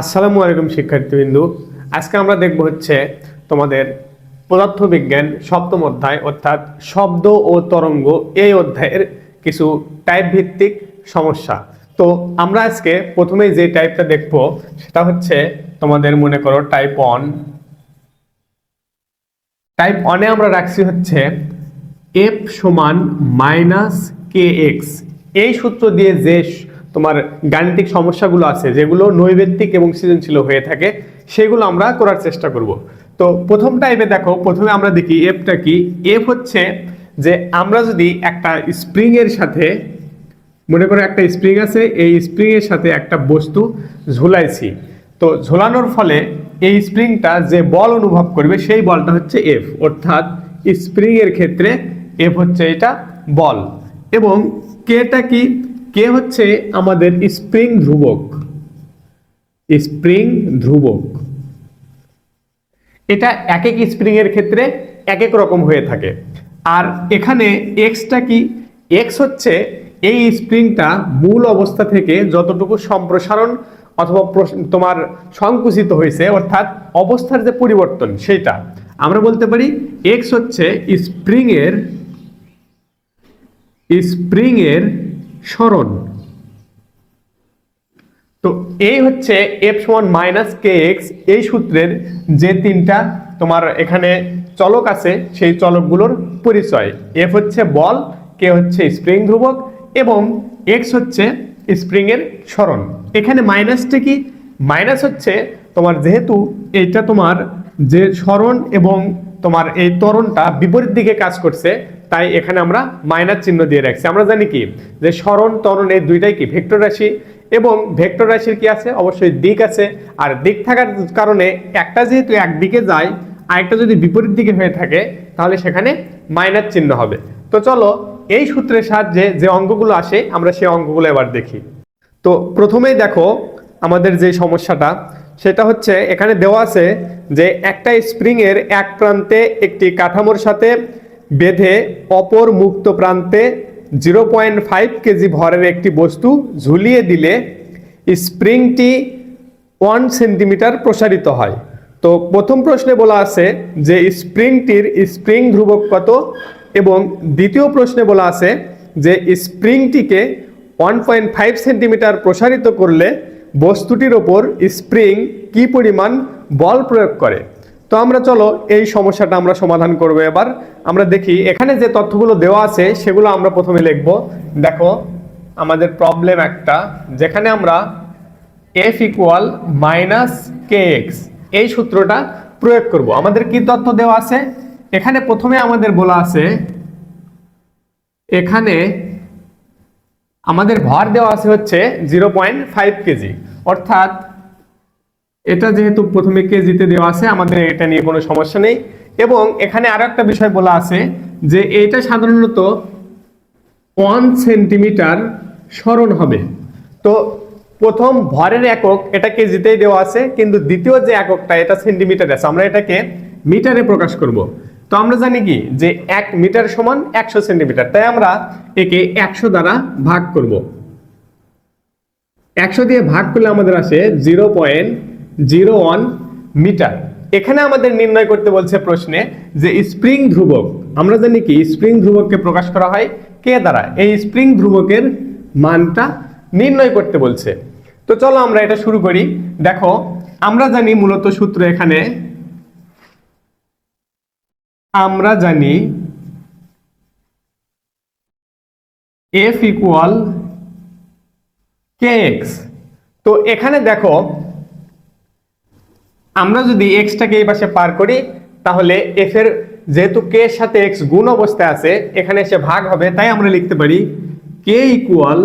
আসসালামু আলাইকুম শিক্ষার্থীবৃন্দু। আজকে আমরা দেখব হচ্ছে তোমাদের পদার্থবিজ্ঞান সপ্তম অধ্যায়, অর্থাৎ শব্দ ও তরঙ্গ এই অধ্যায়ের কিছু টাইপ ভিত্তিক সমস্যা। তো আমরা আজকে প্রথমেই যে টাইপটা দেখব, সেটা হচ্ছে তোমাদের মনে করো টাইপ অন টাইপ অনে আমরা রাখছি হচ্ছে এফ সমান মাইনাস কে এক্স এই সূত্র দিয়ে যে তোমার গাণিতিক সমস্যাগুলো আছে, যেগুলো নৈবেত্তিক এবং সৃজনশীল হয়ে থাকে, সেগুলো আমরা করার চেষ্টা করব। তো প্রথম টাইপে দেখো, প্রথমে আমরা দেখি এফটা কি? এফ হচ্ছে যে আমরা যদি একটা স্প্রিং এর সাথে, মনে করো একটা স্প্রিং আছে, এই স্প্রিং এর সাথে একটা বস্তু ঝুলাইছি। তো ঝোলানোর ফলে এই স্প্রিংটা যে বল অনুভব করবে, সেই বলটা হচ্ছে এফ অর্থাৎ স্প্রিং এর ক্ষেত্রে এফ হচ্ছে এটা বল। এবং কেটা কি? কে হচ্ছে আমাদের স্প্রিং ধ্রুবক? স্প্রিং ধ্রুবক। এটা এক এক স্প্রিং এর ক্ষেত্রে এক এক রকম হয়ে থাকে। আর এখানে এক্সটা কি? এক্স হচ্ছে এই স্প্রিংটা মূল অবস্থা থেকে যতটুকু সম্প্রসারণ অথবা তোমার সংকুচিত হয়েছে, অর্থাৎ অবস্থার যে পরিবর্তন সেটা আমরা বলতে পারি এক্স হচ্ছে স্প্রিং এর সরণ তো এই হচ্ছে এফ সমান মাইনাস কে এক্স এই সূত্রের যে তিনটা তোমার এখানে চলক আছে, সেই চলকগুলোর পরিচয়। এফ হচ্ছে বল কে হচ্ছে স্প্রিং ধ্রুবক এবং এক্স হচ্ছে স্প্রিং এর সরণ এখানে মাইনাসটা কি? মাইনাস হচ্ছে তোমার যেহেতু এটা তোমার যে সরণ এবং তোমার এই ত্বরণটা বিপরীত দিকে কাজ করছে তাই এখানে আমরা মাইনাস চিহ্ন দিয়ে রাখছি। আমরা জানি কি? যে স্মরণ, ত্বরণ এই দুইটাই কি? ভেক্টর রাশি। এবং ভেক্টর রাশির কি আছে? অবশ্যই দিক আছে। আর দিক থাকার কারণে একটা যেহেতু একদিকে যায়, আরেকটা যদি বিপরীত দিকে হয়ে থাকে, তাহলে সেখানে মাইনাস চিহ্ন হবে। তো চলো, এই সূত্রের সাহায্যে যে অঙ্কগুলো আসে, আমরা সেই অঙ্কগুলো এবার দেখি। তো প্রথমেই দেখো, আমাদের যে সমস্যাটা, সেটা হচ্ছে এখানে দেওয়া আছে যে একটা স্প্রিং এর এক প্রান্তে একটি কাঠামোর সাথে বেঁধে অপর মুক্ত প্রান্তে জিরো পয়েন্ট ফাইভ কেজি ভরের একটি বস্তু ঝুলিয়ে দিলে স্প্রিংটি ওয়ান সেন্টিমিটার প্রসারিত হয়। তো প্রথম প্রশ্নে বলা আছে যে স্প্রিংটির স্প্রিং ধ্রুবক কত? এবং দ্বিতীয় প্রশ্নে বলা আছে যে স্প্রিংটিকে ওয়ান পয়েন্ট ফাইভ সেন্টিমিটার প্রসারিত করলে বস্তুটির ওপর স্প্রিং কি পরিমাণ বল প্রয়োগ করে? তো আমরা চলো এই সমস্যাটা আমরা সমাধান করব এবার। আমরা দেখি, এখানে যে তথ্যগুলো দেওয়া আছে, সেগুলো আমরা প্রথমে লিখব। দেখো, আমাদের প্রবলেম একটা, যেখানে আমরা F equal minus K X এই সূত্রটা প্রয়োগ করব। আমাদের কি তথ্য দেওয়া আছে? এখানে প্রথমে আমাদের বলা আছে, এখানে আমাদের ভর দেওয়া আছে হচ্ছে জিরো পয়েন্ট ফাইভ কেজি অর্থাৎ এটা যেহেতু প্রথমে কেজিতে দেওয়া আছে, আমাদের এটা নিয়ে কোনো সমস্যা নেই। এবং এখানে আরও একটা বিষয় বলা আছে যে এটা সাধারণত ওয়ান সেন্টিমিটার স্মরণ হবে। তো প্রথম ভরের একক এটা কেজিতেই দেওয়া আছে, কিন্তু দ্বিতীয় যে এককটা এটা সেন্টিমিটার আছে। আমরা এটাকে মিটারে প্রকাশ করব। তো আমরা জানি কি? যে এক মিটার সমান একশো সেন্টিমিটার তাই আমরা একে একশো দ্বারা ভাগ করব। একশো দিয়ে ভাগ করলে আমাদের আসে zero point zero one metre. এখানে আমাদের নির্ণয় করতে বলছে প্রশ্নে যে স্প্রিং ধ্রুবক, আমরা জানি কি, স্প্রিং ধ্রুবককে প্রকাশ করা হয় কে দ্বারা? এই স্প্রিং ধ্রুবকের মানটা নির্ণয় করতে বলছে। তো চলো আমরা এটা শুরু করি। দেখো, আমরা জানি মূলত সূত্র এখানে। আমরা জানি এফ ইকুয়াল কে এক্স তো এখানে দেখো আমরা যদি এক্সটাকে এই পাশে পার করি, তাহলে এফ এর যেহেতু কে এর সাথে এক্স গুণ অবস্থায় আছে, এখানে এসে ভাগ হবে, তাই আমরা লিখতে পারি K equal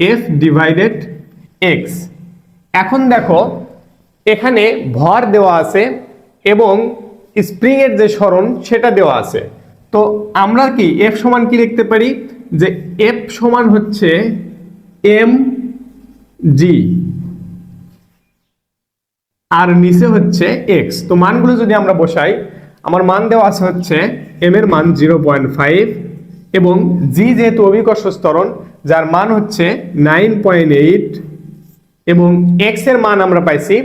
F divided X এখন দেখো, এখানে ভর দেওয়া আছে এবং স্প্রিং এর যে সরণ, সেটা দেওয়া আছে। তো আমরা কি এফ সমান কি লিখতে পারি? যে এফ সমান হচ্ছে এম জি আর নিচে হচ্ছে এক্স তো মানগুলো যদি আমরা বসাই, আমার মান দেওয়া আছে হচ্ছে এম এর মান জিরো পয়েন্ট ফাইভ এবং জি যেহেতু অভিকর্ষ স্তরণ যার মান হচ্ছে নাইন পয়েন্ট এইট এবং এক্সের মান আমরা পাইছি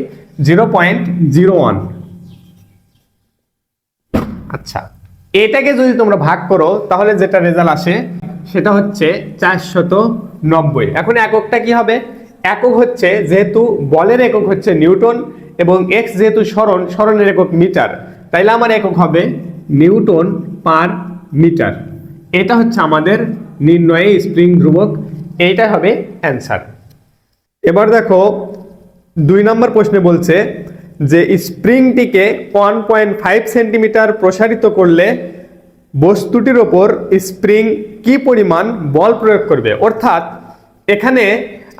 জিরো পয়েন্ট জিরো ওয়ান আচ্ছা এটাকে যদি তোমরা ভাগ করো, তাহলে যেটা রেজাল্ট আসে, সেটা হচ্ছে চারশত নব্বই। এখন এককটা কি হবে? একক হচ্ছে যেহেতু বলের একক হচ্ছে নিউটন এবং এক্স যেহেতু স্মরণ স্মরণের একক মিটার। তাইলে আমার একক হবে নিউটন পার মিটার। এটা হচ্ছে আমাদের নির্ণয়ে স্প্রিং ধ্রুবক, এইটা হবে অ্যান্সার। এবার দেখো, দুই নম্বর প্রশ্নে বলছে যে স্প্রিংটিকে ওয়ান পয়েন্ট ফাইভ সেন্টিমিটার প্রসারিত করলে বস্তুটির ওপর স্প্রিং কি পরিমাণ বল প্রয়োগ করবে? অর্থাৎ এখানে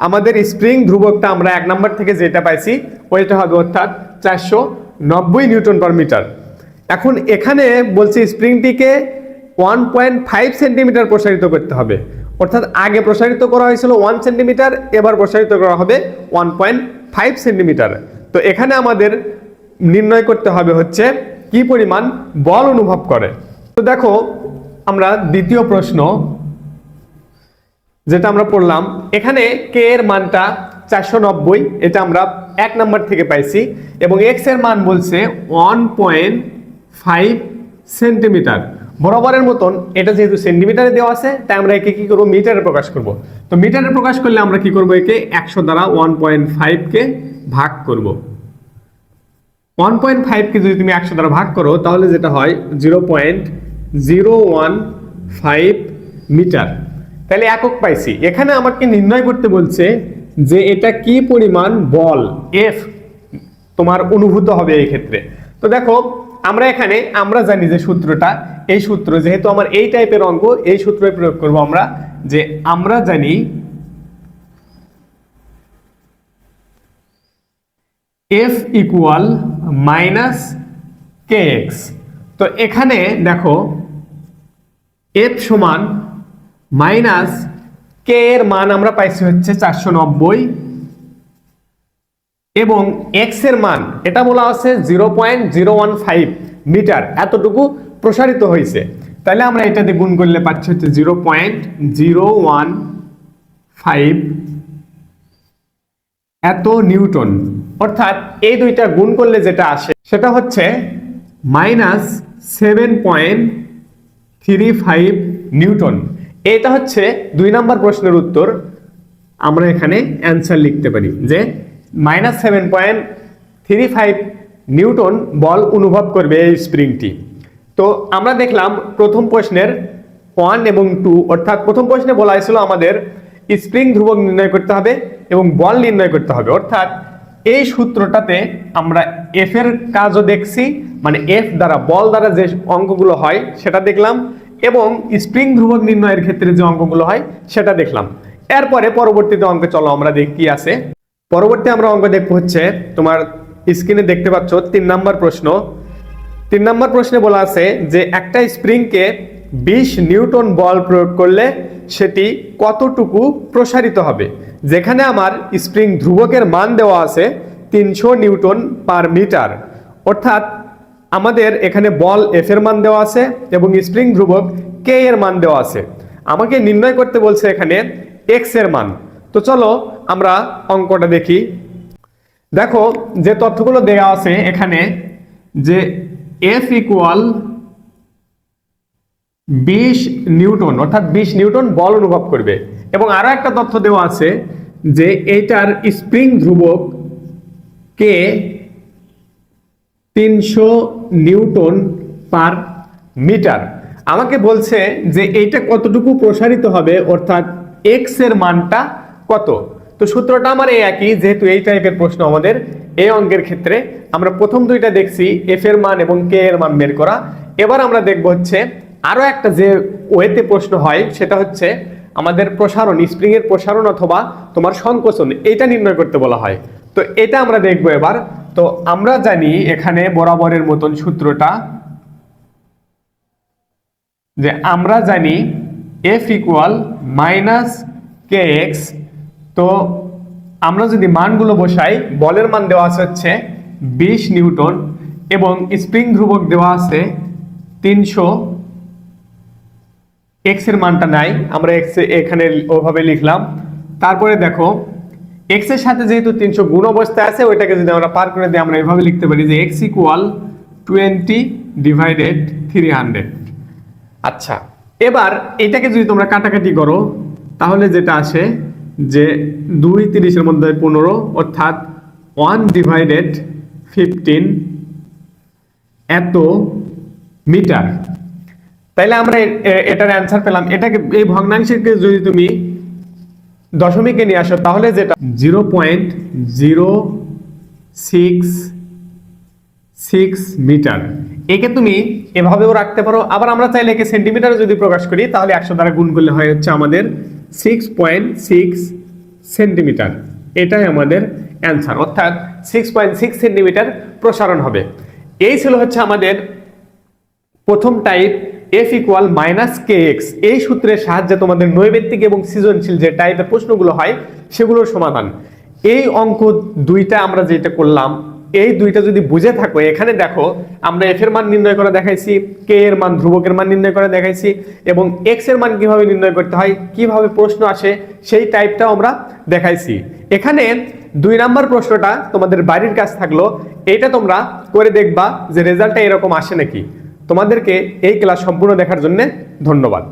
আমাদের স্প্রিং ধ্রুবকটা আমরা এক নম্বর থেকে যেটা পাইছি, ওইটা হবে অর্থাৎ চারশো নব্বই নিউটন পার মিটার। এখন এখানে বলছি স্প্রিংটিকে ওয়ান পয়েন্ট ফাইভ সেন্টিমিটার প্রসারিত করতে হবে। অর্থাৎ আগে প্রসারিত করা হয়েছিল ওয়ান সেন্টিমিটার, এবার প্রসারিত করা হবে ওয়ান পয়েন্ট ফাইভ সেন্টিমিটার। তো এখানে আমাদের নির্ণয় করতে হবে হচ্ছে কি পরিমাণ বল অনুভব করে। তো দেখো, আমরা দ্বিতীয় প্রশ্ন যেটা আমরা পড়লাম, এখানে কে এর মানটা চারশো নব্বই, এটা আমরা এক নাম্বার থেকে পাইছি এবং এক্সের মান বলছে ওয়ান পয়েন্ট ফাইভ সেন্টিমিটার বরাবরের মতন এটা যেহেতু সেন্টিমিটারে দেওয়া আছে, তাই আমরা একে কি করব? মিটারে প্রকাশ করব। তো মিটারে প্রকাশ করলে আমরা কি করব একে? একশো দ্বারা ওয়ান পয়েন্ট ফাইভকে ভাগ করব। ওয়ান পয়েন্ট ফাইভকে যদি তুমি একশো দ্বারা ভাগ করো, তাহলে যেটা হয়? Zero point zero one five metre তাহলে একক পাইছি। এখানে আমাকে নির্ণয় করতে বলছে যে এটা কি পরিমাণ বল? এফ তোমার অনুভূত হবে এই ক্ষেত্রে। তো দেখো, আমরা এখানে, আমরা জানি যে সূত্রটা, এই সূত্র যেহেতু আমার এই টাইপের অঙ্ক, এই সূত্রে প্রয়োগ করব আমরা, যে আমরা জানি F equal minus K X তো এখানে দেখো এফ সমান মাইনাস কে এর মান আমরা পাইছি হচ্ছে চারশো নব্বই। এবং এক্সের মান, এটা বলা আছে zero point zero one five metre, এতটুকু প্রসারিত হয়েছে তাহলে আমরা এটাতে গুণ করলে পাচ্ছি হচ্ছে zero point zero one five. এত নিউটন। অর্থাৎ এই দুইটা গুণ করলে যেটা আসে, সেটা হচ্ছে minus seven point three five newton. এটা হচ্ছে দুই নাম্বার প্রশ্নের উত্তর। আমরা এখানে অ্যান্সার লিখতে পারি যে minus seven point three five newton বল অনুভব করবে এই স্প্রিংটি তো আমরা দেখলাম প্রথম প্রশ্নের ওয়ান এবং টু অর্থাৎ প্রথম প্রশ্নে বলা হয়েছিল আমাদের স্প্রিং ধ্রুবক নির্ণয় করতে হবে এবং বল নির্ণয় করতে হবে। অর্থাৎ এই সূত্রটাতে আমরা এফ এর কাজও দেখছি মানে এফ দ্বারা, বল দ্বারা যে অঙ্কগুলো হয়, সেটা দেখলাম। এবং স্প্রিং ধ্রুবক নির্ণয়ের ক্ষেত্রে যে অঙ্কগুলো হয়, সেটা দেখলাম। এরপরে পরবর্তীতে অঙ্কে চলো আমরা দেখি কি আছে। পরবর্তী আমরা অঙ্ক দেখব হচ্ছে তোমার স্ক্রিনে দেখতে পাচ্ছ তিন নাম্বার প্রশ্ন। তিন নম্বর প্রশ্নে বলা আছে যে একটা স্প্রিংকে বিশ নিউটন বল প্রয়োগ করলে সেটি কতটুকু প্রসারিত হবে? যেখানে আমার স্প্রিং ধ্রুবকের মান দেওয়া আছে তিনশো নিউটন পার মিটার। অর্থাৎ আমাদের এখানে বল এফ এর মান দেওয়া আছে এবং স্প্রিং ধ্রুবক কে এর মান দেওয়া আছে। আমাকে নির্ণয় করতে বলছে এখানে এক্সের মান। তো চলো আমরা অঙ্কটা দেখি। দেখো, যে তথ্যগুলো দেওয়া আছে এখানে যে এফ ইকুয়াল বিশ নিউটন, অর্থাৎ বিশ নিউটন বল অনুভব করবে। এবং আরও একটা তথ্য দেওয়া আছে যে এইটার স্প্রিং ধ্রুবক কে তিনশো নিউটন পার মিটার। আমাকে বলছে যে এইটা কতটুকু প্রসারিত হবে, অর্থাৎ এক্সের মানটা কত? তো সূত্রটা আমার এই একই, যেহেতু এই টাইপের প্রশ্ন আমাদের, এই অঙ্কের ক্ষেত্রে আমরা প্রথম দুইটা দেখছি এফ এর মান এবং কে এর মান বের করা। এবার আমরা দেখব হচ্ছে আরও একটা যে ওয়েতে প্রশ্ন হয়, সেটা হচ্ছে আমাদের প্রসারণ স্প্রিং এর প্রসারণ অথবা তোমার সংকোচন এটা নির্ণয় করতে বলা হয়। তো এটা আমরা দেখব এবার। তো আমরা জানি এখানে বরাবরের মতন সূত্রটা যে আমরা জানি F equal minus K X তো আমরা যদি মানগুলো বসাই, বলের মান দেওয়া আছে হচ্ছে বিশ নিউটন এবং স্প্রিং ধ্রুবক দেওয়া আছে তিনশো। এক্সের মানটা নাই, আমরা এক্স এখানে ওভাবে লিখলাম। তারপরে দেখো এক্সের সাথে যেহেতু তিনশো গুণ অবস্থায় আছে, ওইটাকে যদি আমরা পার করে দিই, আমরা এভাবে লিখতে পারি যে X equal twenty divided three hundred আচ্ছা এবার এটাকে যদি তোমরা কাটাকাটি করো, তাহলে যেটা আসে যে দুই তিরিশের মধ্যে পনেরো, অর্থাৎ ওয়ান ডিভাইডেড ফিফটিন এত মিটার। তাইলে আমরা এটার অ্যান্সার পেলাম। এটাকে, এই ভগ্নাংশকে যদি তুমি দশমিকে নিয়ে আসো, তাহলে যেটা zero point zero six six metre. একে তুমি এভাবেও রাখতে পারো। আবার আমরা চাইলে একে সেন্টিমিটারে যদি প্রকাশ করি, তাহলে একশো দ্বারা গুণ করলে হয় হচ্ছে আমাদের সিক্স পয়েন্ট সিক্স সেন্টিমিটার। এটাই আমাদের অ্যান্সার। অর্থাৎ সিক্স পয়েন্ট সিক্স সেন্টিমিটার প্রসারণ হবে। এই ছিল হচ্ছে আমাদের প্রথম type F equal minus K X এই সূত্রের সাহায্যে তোমাদের নৈবেত্তিক এবং সৃজনশীল যে টাইপের প্রশ্নগুলো হয়, সেগুলোর সমাধান। এই অঙ্ক দুইটা আমরা যেটা করলাম, এই দুইটা যদি বুঝে থাকো, এখানে দেখো, আমরা এফ এর মান নির্ণয় করে দেখাইছি, কে এর মান ধ্রুবকের মান নির্ণয় করে দেখাইছি, এবং এক্সের মান কীভাবে নির্ণয় করতে হয়, কীভাবে প্রশ্ন আসে, সেই টাইপটাও আমরা দেখাইছি। এখানে দুই নাম্বার প্রশ্নটা তোমাদের বাড়ির কাজ থাকল এটা তোমরা করে দেখবা যে রেজাল্টটা এরকম আসে নাকি। তোমাদেরকে এই ক্লাস সম্পূর্ণ দেখার জন্য ধন্যবাদ।